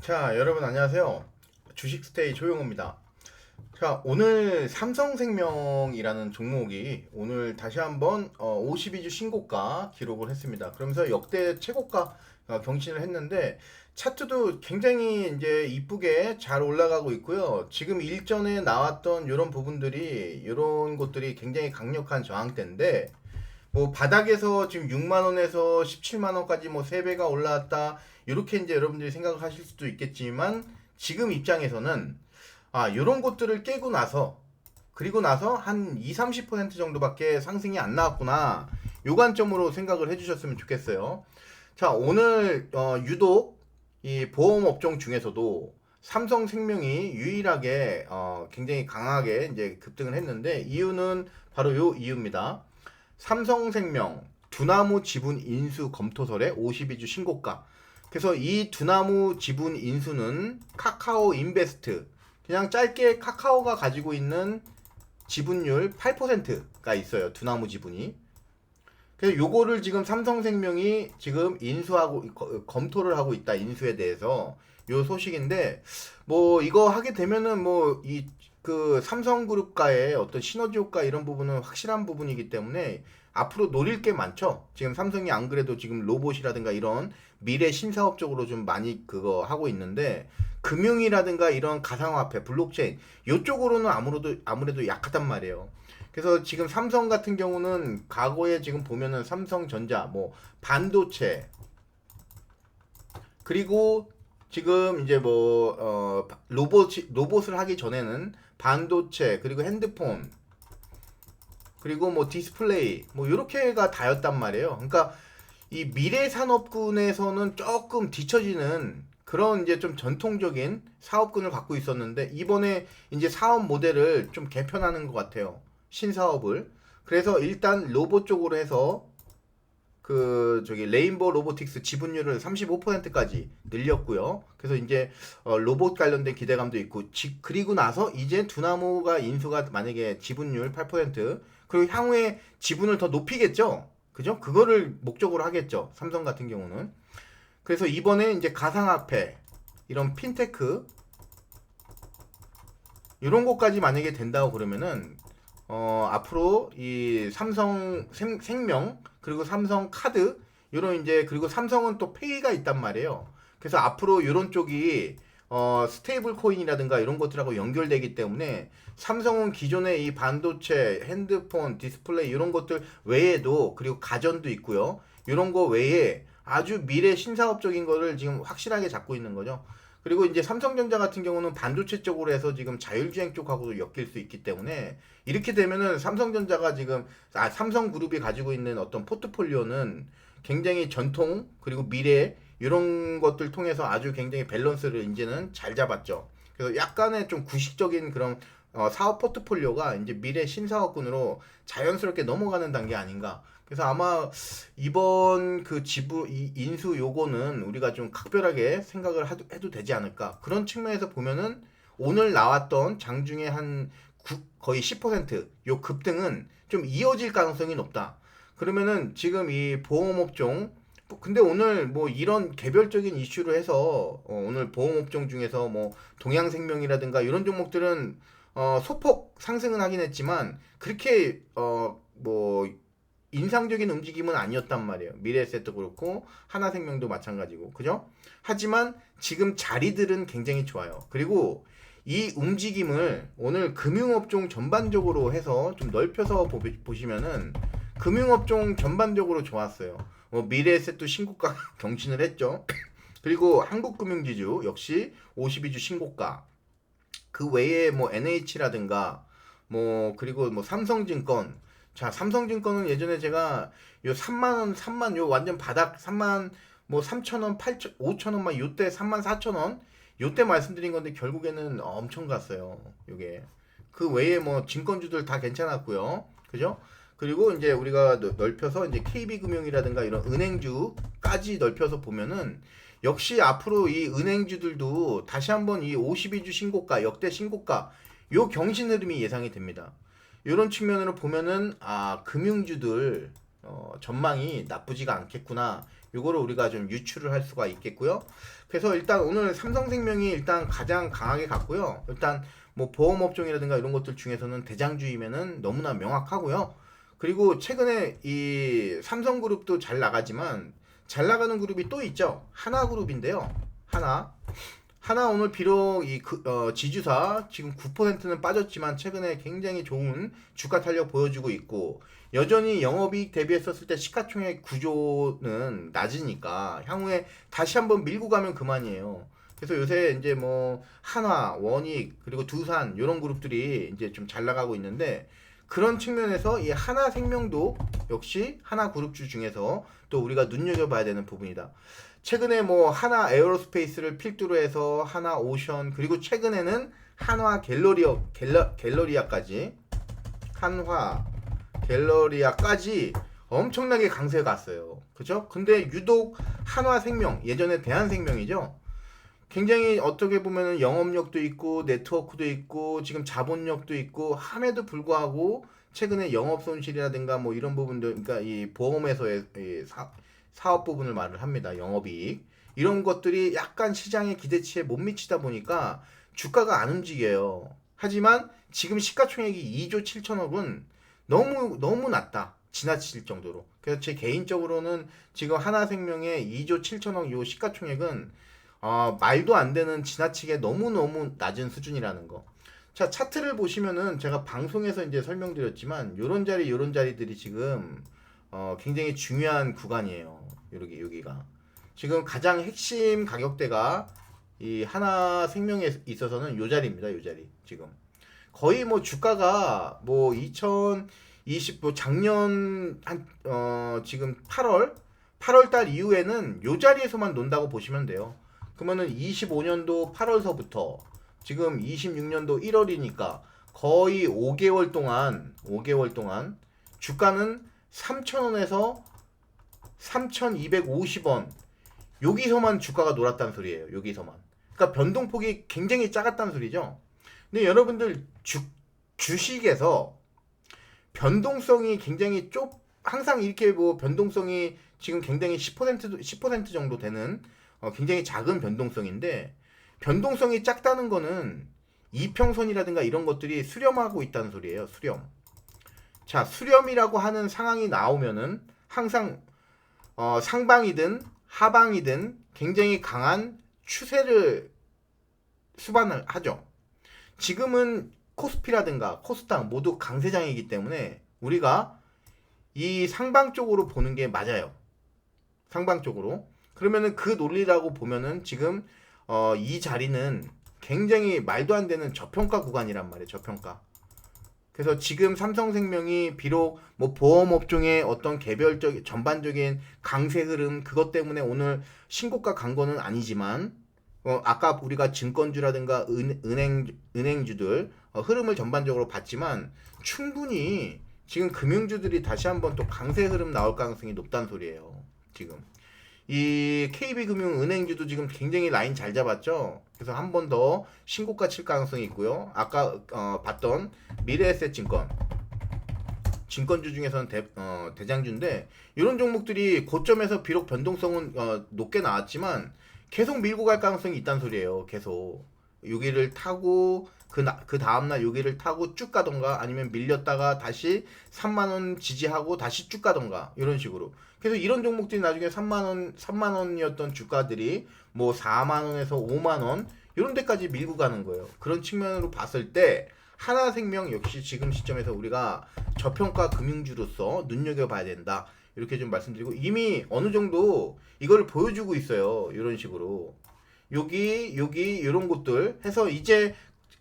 자, 여러분 안녕하세요. 주식스테이 조용호입니다. 자, 오늘 삼성생명이라는 종목이 오늘 다시 한번 어, 52주 신고가 기록을 했습니다. 그러면서 역대 최고가 어, 경신을 했는데 차트도 굉장히 이제 이쁘게 잘 올라가고 있고요. 지금 일전에 나왔던 이런 부분들이 이런 것들이 굉장히 강력한 저항대인데 뭐 바닥에서 지금 6만 원에서 17만 원까지 뭐 3배가 올라왔다. 이렇게 이제 여러분들이 생각을 하실 수도 있겠지만 지금 입장에서는 아, 요런 것들을 깨고 나서 그리고 나서 한 2, 30% 정도밖에 상승이 안 나왔구나. 요 관점으로 생각을 해 주셨으면 좋겠어요. 자, 오늘 어, 유독 이 보험 업종 중에서도 삼성생명이 유일하게 어, 굉장히 강하게 이제 급등을 했는데 이유는 바로 요 이유입니다. 삼성생명 두나무 지분 인수 검토설의 52주 신고가. 그래서 이 두나무 지분 인수는 카카오 인베스트 그냥 짧게 카카오가 가지고 있는 지분율 8%가 있어요. 두나무 지분이. 그래서 요거를 지금 삼성생명이 지금 인수하고 거- 검토를 하고 있다. 인수에 대해서 요 소식인데 뭐 이거 하게 되면은 뭐 이 그 삼성그룹과의 어떤 시너지 효과 이런 부분은 확실한 부분이기 때문에 앞으로 노릴 게 많죠. 지금 삼성이 안 그래도 지금 로봇이라든가 이런 미래 신사업 쪽으로 좀 많이 그거 하고 있는데 금융이라든가 이런 가상화폐, 블록체인 요쪽으로는 아무래도 아무래도 약하단 말이에요. 그래서 지금 삼성 같은 경우는 과거에 지금 보면은 삼성전자 뭐 반도체 그리고 지금 이제 뭐 어, 로봇 로봇을 하기 전에는 반도체 그리고 핸드폰 그리고 뭐 디스플레이 뭐 요렇게가 다였단 말이에요. 그러니까 이 미래 산업군에서는 조금 뒤처지는 그런 이제 좀 전통적인 사업군을 갖고 있었는데 이번에 이제 사업 모델을 좀 개편하는 것 같아요. 신사업을. 그래서 일단 로봇 쪽으로 해서 그 저기 레인보우 로보틱스 지분율을 35%까지 늘렸고요. 그래서 이제 어, 로봇 관련된 기대감도 있고 지, 그리고 나서 이제 두나무가 인수가 만약에 지분율 8% 그리고 향후에 지분을 더 높이겠죠. 그죠? 그거를 목적으로 하겠죠. 삼성 같은 경우는. 그래서 이번에 이제 가상화폐 이런 핀테크 이런 것까지 만약에 된다고 그러면은 어, 앞으로 이 삼성 생, 생명 그리고 삼성 카드 이런 이제 그리고 삼성은 또 페이가 있단 말이에요. 그래서 앞으로 이런 쪽이 어, 스테이블 코인이라든가 이런 것들하고 연결되기 때문에 삼성은 기존의 이 반도체, 핸드폰, 디스플레이 이런 것들 외에도 그리고 가전도 있고요. 이런 거 외에 아주 미래 신사업적인 거를 지금 확실하게 잡고 있는 거죠. 그리고 이제 삼성전자 같은 경우는 반도체 쪽으로 해서 지금 자율주행 쪽하고도 엮일 수 있기 때문에 이렇게 되면은 삼성전자가 지금 아 삼성그룹이 가지고 있는 어떤 포트폴리오는 굉장히 전통 그리고 미래 이런 것들 통해서 아주 굉장히 밸런스를 이제는 잘 잡았죠. 그래서 약간의 좀 구식적인 그런 어, 사업 포트폴리오가 이제 미래 신사업군으로 자연스럽게 넘어가는 단계 아닌가. 그래서 아마 이번 그 지부 이 인수 요거는 우리가 좀 각별하게 생각을 해도 되지 않을까. 그런 측면에서 보면은 오늘 나왔던 장중에 한 구- 거의 10%요 급등은 좀 이어질 가능성이 높다. 그러면은 지금 이 보험업종 근데 오늘 뭐 이런 개별적인 이슈로 해서 어, 오늘 보험업종 중에서 뭐 동양생명이라든가 이런 종목들은 어, 소폭 상승은 하긴 했지만 그렇게 어, 뭐 인상적인 움직임은 아니었단 말이에요. 미래에셋도 그렇고 하나생명도 마찬가지고 그죠? 하지만 지금 자리들은 굉장히 좋아요. 그리고 이 움직임을 오늘 금융업종 전반적으로 해서 좀 넓혀서 보, 보시면은 금융업종 전반적으로 좋았어요. 뭐 미래에셋도 신고가 경신을 했죠. 그리고 한국금융지주 역시 52주 신고가. 그 외에 뭐 NH라든가 뭐 그리고 뭐 삼성증권 자 삼성증권은 예전에 제가 요 3만 원 3만 요 완전 바닥 3만 뭐 3천 원 8천 5천 원막 요때 3만 4천 원? 요때 말씀드린 건데 결국에는 엄청 갔어요 요게. 그 외에 뭐 증권주들 다 괜찮았고요. 그죠? 그리고 이제 우리가 넓- 넓혀서 이제 KB금융이라든가 이런 은행주까지 넓혀서 보면은 역시 앞으로 이 은행주들도 다시 한번 이 52주 신고가 역대 신고가 요 경신 흐름이 예상이 됩니다. 이런 측면으로 보면은 아 금융주들 어, 전망이 나쁘지가 않겠구나 요거를 우리가 좀 유추를 할 수가 있겠고요. 그래서 일단 오늘 삼성생명이 일단 가장 강하게 갔고요. 일단 뭐 보험업종이라든가 이런 것들 중에서는 대장주이면은 너무나 명확하고요. 그리고 최근에 이 삼성그룹도 잘 나가지만 잘 나가는 그룹이 또 있죠. 하나그룹인데요. 하나. 하나 오늘 비록 이 그, 어, 지주사 지금 9%는 빠졌지만 최근에 굉장히 좋은 주가 탄력 보여주고 있고 여전히 영업이익 대비했었을 때 시가총액 구조는 낮으니까 향후에 다시 한번 밀고 가면 그만이에요. 그래서 요새 이제 뭐 한화, 원익 그리고 두산 이런 그룹들이 이제 좀 잘 나가고 있는데 그런 측면에서 이 하나 생명도 역시 하나 그룹주 중에서 또 우리가 눈여겨봐야 되는 부분이다. 최근에 뭐 하나 에어로스페이스를 필두로 해서 하나 오션 그리고 최근에는 한화 갤러리어 갤러, 갤러리아까지 한화 갤러리아까지 엄청나게 강세 갔어요. 그죠? 근데 유독 한화생명 예전에 대한생명이죠. 굉장히 어떻게 보면은 영업력도 있고 네트워크도 있고 지금 자본력도 있고 함에도 불구하고 최근에 영업 손실이라든가 뭐 이런 부분들 그러니까 이 보험에서의 이 사, 사업 부분을 말을 합니다. 영업이익 이런 것들이 약간 시장의 기대치에 못 미치다 보니까 주가가 안 움직여요. 하지만 지금 시가총액이 2조 7천억은 너무 너무 낮다. 지나칠 정도로. 그래서 제 개인적으로는 지금 하나생명의 2조 7천억 요 시가총액은 어, 말도 안 되는 지나치게 너무너무 낮은 수준이라는 거. 자, 차트를 보시면은 제가 방송에서 이제 설명드렸지만 요런 자리 요런 자리들이 지금 어, 굉장히 중요한 구간이에요. 여기 여기가. 지금 가장 핵심 가격대가 이 하나 생명에 있어서는 요 자리입니다. 요 자리. 지금. 거의 뭐 주가가 뭐 2020, 뭐 작년 한, 어, 지금 8월, 8월 달 이후에는 요 자리에서만 논다고 보시면 돼요. 그러면은 25년도 8월서부터 지금 26년도 1월이니까 거의 5개월 동안, 5개월 동안 주가는 3,000원에서 3,250원 여기서만 주가가 놀았다는 소리예요. 여기서만. 그러니까 변동폭이 굉장히 작았다는 소리죠. 근데 여러분들 주, 주식에서 변동성이 굉장히 좁 항상 이렇게 뭐 변동성이 지금 굉장히 10% 10% 정도 되는 어, 굉장히 작은 변동성인데 변동성이 작다는 거는 이평선이라든가 이런 것들이 수렴하고 있다는 소리예요. 수렴. 자, 수렴이라고 하는 상황이 나오면은 항상 어, 상방이든 하방이든 굉장히 강한 추세를 수반을 하죠. 지금은 코스피라든가 코스닥 모두 강세장이기 때문에 우리가 이 상방 쪽으로 보는 게 맞아요. 상방 쪽으로. 그러면은 그 논리라고 보면은 지금 어, 이 자리는 굉장히 말도 안 되는 저평가 구간이란 말이에요. 저평가. 그래서 지금 삼성생명이 비록 뭐 보험 업종의 어떤 개별적 전반적인 강세 흐름 그것 때문에 오늘 신고가 간 거는 아니지만 어, 아까 우리가 증권주라든가 은, 은행 은행주들 어, 흐름을 전반적으로 봤지만 충분히 지금 금융주들이 다시 한번 또 강세 흐름 나올 가능성이 높다는 소리예요. 지금 이 KB금융 은행주도 지금 굉장히 라인 잘 잡았죠. 그래서 한 번 더 신고가 칠 가능성이 있고요. 아까 어, 봤던 미래에셋증권 증권주 중에서는 대, 어, 대장주인데 이런 종목들이 고점에서 비록 변동성은 어, 높게 나왔지만 계속 밀고 갈 가능성이 있다는 소리예요. 계속 여기를 타고 그, 나, 그 다음날 여기를 타고 쭉 가던가 아니면 밀렸다가 다시 3만원 지지하고 다시 쭉 가던가 이런 식으로 그래서 이런 종목들이 나중에 3만 원 3만 원이었던 주가들이 뭐 4만 원에서 5만 원 이런 데까지 밀고 가는 거예요. 그런 측면으로 봤을 때 하나생명 역시 지금 시점에서 우리가 저평가 금융주로서 눈여겨봐야 된다. 이렇게 좀 말씀드리고 이미 어느 정도 이걸 보여주고 있어요. 이런 식으로. 여기 여기 이런 곳들 해서 이제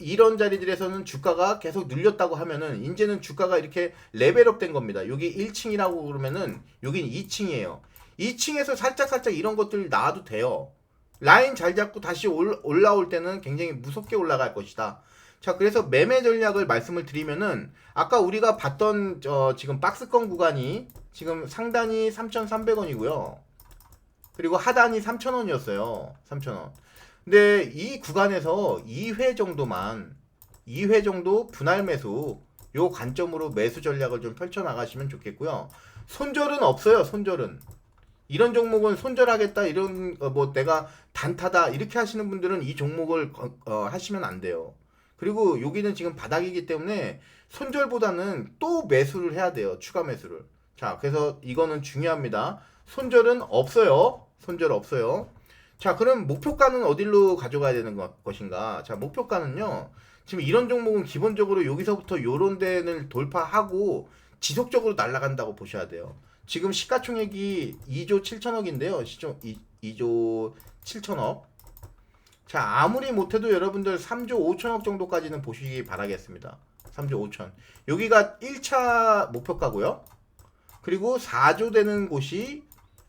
이런 자리들에서는 주가가 계속 눌렸다고 하면은 이제는 주가가 이렇게 레벨업 된 겁니다. 여기 1층이라고 그러면은 여긴 2층이에요. 2층에서 살짝 살짝 이런 것들 나와도 돼요. 라인 잘 잡고 다시 올, 올라올 때는 굉장히 무섭게 올라갈 것이다. 자, 그래서 매매 전략을 말씀을 드리면은 아까 우리가 봤던 어, 지금 박스권 구간이 지금 상단이 3,300원이고요. 그리고 하단이 3,000원이었어요. 3,000원. 근데 이 구간에서 2회 정도만 2회 정도 분할 매수 요 관점으로 매수 전략을 좀 펼쳐 나가시면 좋겠고요. 손절은 없어요. 손절은 이런 종목은 손절하겠다 이런 어, 뭐 내가 단타다 이렇게 하시는 분들은 이 종목을 거- 어, 하시면 안 돼요. 그리고 여기는 지금 바닥이기 때문에 손절보다는 또 매수를 해야 돼요. 추가 매수를. 자, 그래서 이거는 중요합니다. 손절은 없어요. 손절 없어요. 자, 그럼 목표가는 어디로 가져가야 되는 것, 것인가? 자, 목표가는요. 지금 이런 종목은 기본적으로 여기서부터 요런 데를 돌파하고 지속적으로 날아간다고 보셔야 돼요. 지금 시가총액이 2조 7천억인데요. 시조 2, 2조 7천억. 자, 아무리 못해도 여러분들 3조 5천억 정도까지는 보시기 바라겠습니다. 3조 5천. 여기가 1차 목표가고요. 그리고 4조 되는 곳이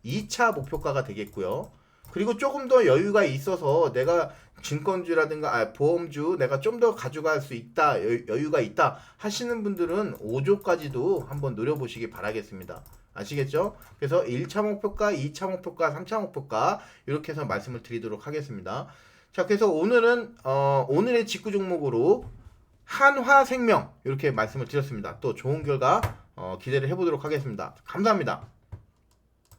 2차 목표가가 되겠고요. 그리고 조금 더 여유가 있어서 내가 증권주라든가 아, 보험주 내가 좀 더 가져갈 수 있다 여, 여유가 있다 하시는 분들은 5조까지도 한번 노려보시기 바라겠습니다. 아시겠죠? 그래서 1차 목표가, 2차 목표가, 3차 목표가 이렇게 해서 말씀을 드리도록 하겠습니다. 자, 그래서 오늘은 어, 오늘의 직구 종목으로 한화생명 이렇게 말씀을 드렸습니다. 또 좋은 결과 어, 기대를 해보도록 하겠습니다. 감사합니다.